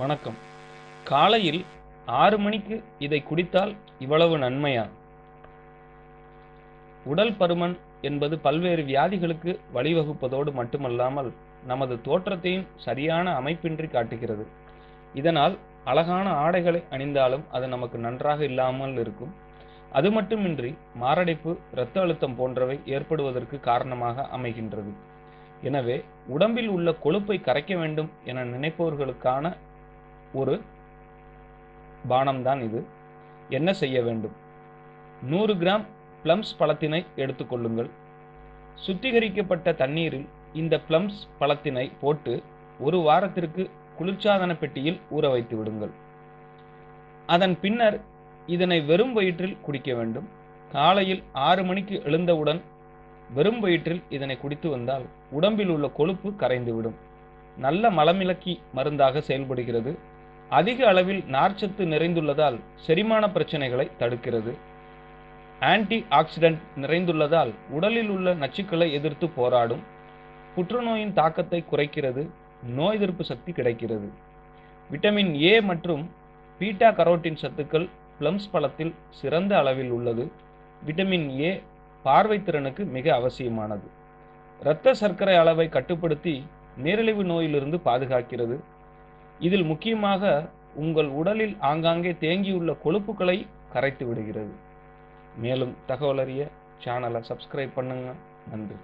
வணக்கம். காலையில் ஆறு மணிக்கு இதை குடித்தால் இவ்வளவு நன்மையா? உடல் பருமன் என்பது பல்வேறு வியாதிகளுக்கு வழிவகுப்பதோடு மட்டுமல்லாமல் நமது தோற்றத்தையும் சரியான அமைப்பின்றி காட்டுகிறது. இதனால் அழகான ஆடைகளை அணிந்தாலும் அது நமக்கு நன்றாக இல்லாமல் இருக்கும். அது மட்டுமின்றி மாரடைப்பு இரத்த அழுத்தம் போன்றவை ஏற்படுவதற்கு காரணமாக அமைகின்றது. எனவே உடம்பில் உள்ள கொழுப்பை கரைக்க வேண்டும் என நினைப்பவர்களுக்கான ஒரு பானம்தான் இது. என்ன செய்ய வேண்டும்? நூறு கிராம் பிளம்ஸ் பழத்தினை எடுத்துக்கொள்ளுங்கள் சுத்திகரிக்கப்பட்ட தண்ணீரில் இந்த பிளம்ஸ் பழத்தினை போட்டு ஒரு வாரத்திற்கு குளிர்சாதன பெட்டியில் ஊற வைத்து விடுங்கள். அதன் பின்னர் இதனை வெறும் வயிற்றில் குடிக்க வேண்டும். காலையில் ஆறு மணிக்கு எழுந்தவுடன் வெறும் வயிற்றில் இதனை குடித்து வந்தால் உடம்பில் உள்ள கொழுப்பு கரைந்துவிடும் நல்ல மலமிளக்கி மருந்தாக செயல்படுகிறது. அதிக அளவில் நார்ச்சத்து நிறைந்துள்ளதால் செரிமான பிரச்சனைகளை தடுக்கிறது. ஆன்டி ஆக்சிடென்ட் நிறைந்துள்ளதால் உடலில் உள்ள நச்சுக்களை எதிர்த்து போராடும். புற்றுநோயின் தாக்கத்தை குறைக்கிறது. நோய் எதிர்ப்பு சக்தி கிடைக்கிறது. விட்டமின் ஏ மற்றும் பீட்டா கரோட்டின் சத்துக்கள் பிளம்ஸ் பழத்தில் சிறந்த அளவில் உள்ளது. விட்டமின் ஏ பார்வை திறனுக்கு மிக அவசியமானது. இரத்த சர்க்கரை அளவை கட்டுப்படுத்தி நீரிழிவு நோயிலிருந்து பாதுகாக்கிறது. இதில் முக்கியமாக உங்கள் உடலில் ஆங்காங்கே தேங்கியுள்ள கொழுப்புகளை கரைத்து விடுகிறது. மேலும் தகவல் அறிய சேனலை சப்ஸ்கிரைப் பண்ணுங்க. நன்றி.